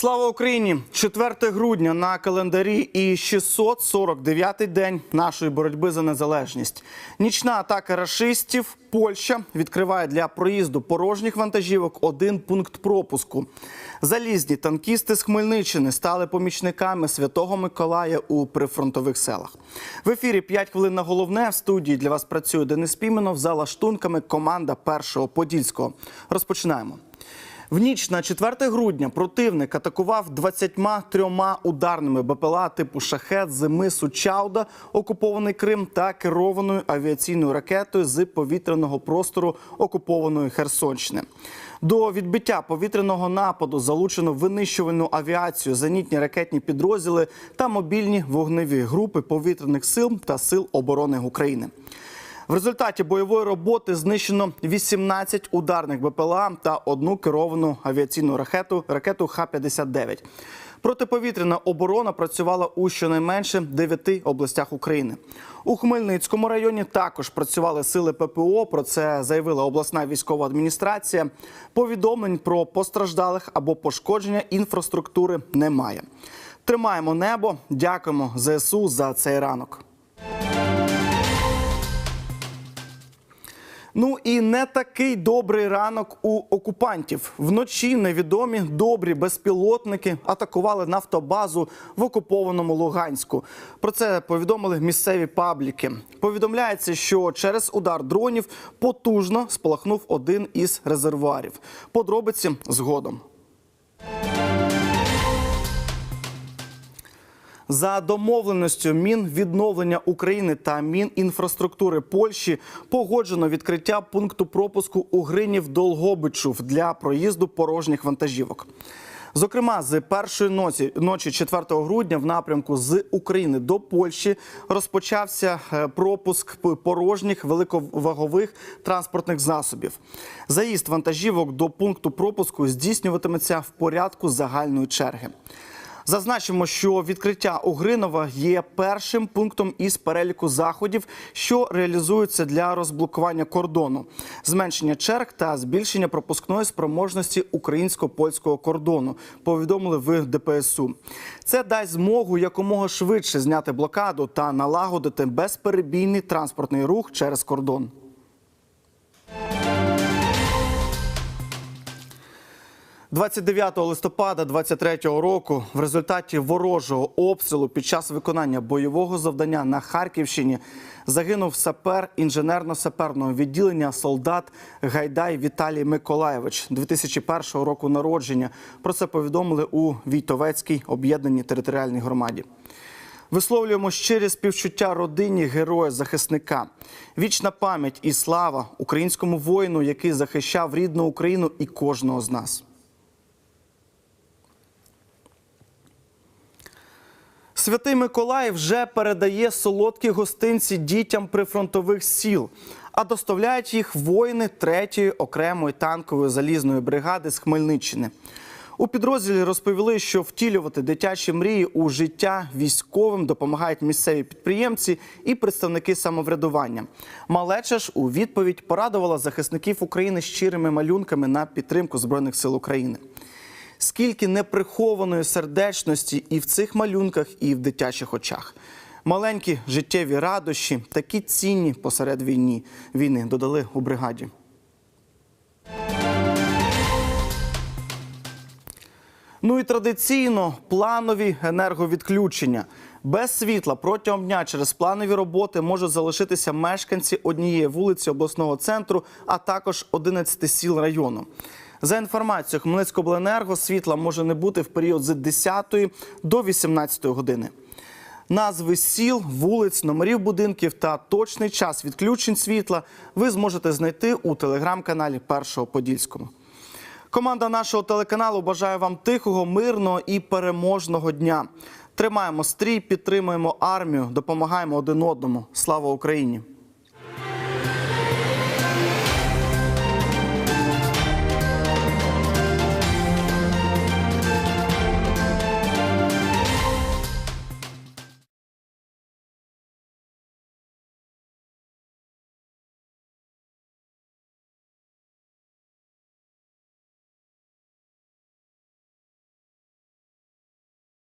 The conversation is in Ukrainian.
Слава Україні! 4 грудня на календарі і 649-й день нашої боротьби за незалежність. Нічна атака рашистів. Польща відкриває для проїзду порожніх вантажівок один пункт пропуску. Залізні танкісти з Хмельниччини стали помічниками Святого Миколая у прифронтових селах. В ефірі «5 хвилин на головне в студії для вас працює Денис Піменов за лаштунками команда першого подільського. Розпочинаємо. В ніч на 4 грудня противник атакував 23 ударними БПЛА типу шахет з мису Чауда, окупований Крим та керованою авіаційною ракетою з повітряного простору окупованої Херсонщини. До відбиття повітряного нападу залучено винищувальну авіацію, зенітні ракетні підрозділи та мобільні вогневі групи повітряних сил та сил оборони України. В результаті бойової роботи знищено 18 ударних БПЛА та одну керовану авіаційну ракету ракету Х-59. Протиповітряна оборона працювала у щонайменше 9 областях України. У Хмельницькому районі також працювали сили ППО. Про це заявила обласна військова адміністрація. Повідомлень про постраждалих або пошкодження інфраструктури немає. Тримаємо небо. Дякуємо ЗСУ за цей ранок. Ну і не такий добрий ранок у окупантів. Вночі невідомі добрі безпілотники атакували нафтобазу в окупованому Луганську. Про це повідомили місцеві пабліки. Повідомляється, що через удар дронів потужно спалахнув один із резервуарів. Подробиці згодом. За домовленістю Мінвідновлення України та Мінінфраструктури Польщі погоджено відкриття пункту пропуску у Гринів Долгобичув для проїзду порожніх вантажівок. Зокрема, з першої ночі, ночі 4 грудня в напрямку з України до Польщі розпочався е, пропуск порожніх великовагових транспортних засобів. Заїзд вантажівок до пункту пропуску здійснюватиметься в порядку загальної черги. Зазначимо, що відкриття Угринова є першим пунктом із переліку заходів, що реалізуються для розблокування кордону, зменшення черг та збільшення пропускної спроможності українсько-польського кордону. Повідомили в ДПСУ. Це дасть змогу якомога швидше зняти блокаду та налагодити безперебійний транспортний рух через кордон. – 29 листопада 23-го року в результаті ворожого обстрілу під час виконання бойового завдання на Харківщині загинув сапер інженерно-саперного відділення солдат Гайдай Віталій Миколаєвич 2001 року народження. Про це повідомили у Війтовецькій об'єднаній територіальній громаді. Висловлюємо щирі співчуття родині героя-захисника. Вічна пам'ять і слава українському воїну, який захищав рідну Україну і кожного з нас. Святий Миколай вже передає солодкі гостинці дітям прифронтових сіл, а доставляють їх воїни 3-ї окремої танкової залізної бригади з Хмельниччини. У підрозділі розповіли, що втілювати дитячі мрії у життя військовим допомагають місцеві підприємці і представники самоврядування. Малеча ж у відповідь порадувала захисників України щирими малюнками на підтримку збройних сил України. Скільки неприхованої сердечності і в цих малюнках, і в дитячих очах. Маленькі життєві радощі, такі цінні посеред війни, війни, додали у бригаді. Ну і традиційно планові енерговідключення. Без світла протягом дня через планові роботи можуть залишитися мешканці однієї вулиці обласного центру, а також 11 сіл району. За інформацією Хмельницькобленерго, світла може не бути в період з 10 до 18 години. Назви сіл, вулиць, номерів будинків та точний час відключень світла ви зможете знайти у телеграм-каналі Першого Подільського. Команда нашого телеканалу бажає вам тихого, мирного і переможного дня. Тримаємо стрій, підтримуємо армію, допомагаємо один одному. Слава Україні!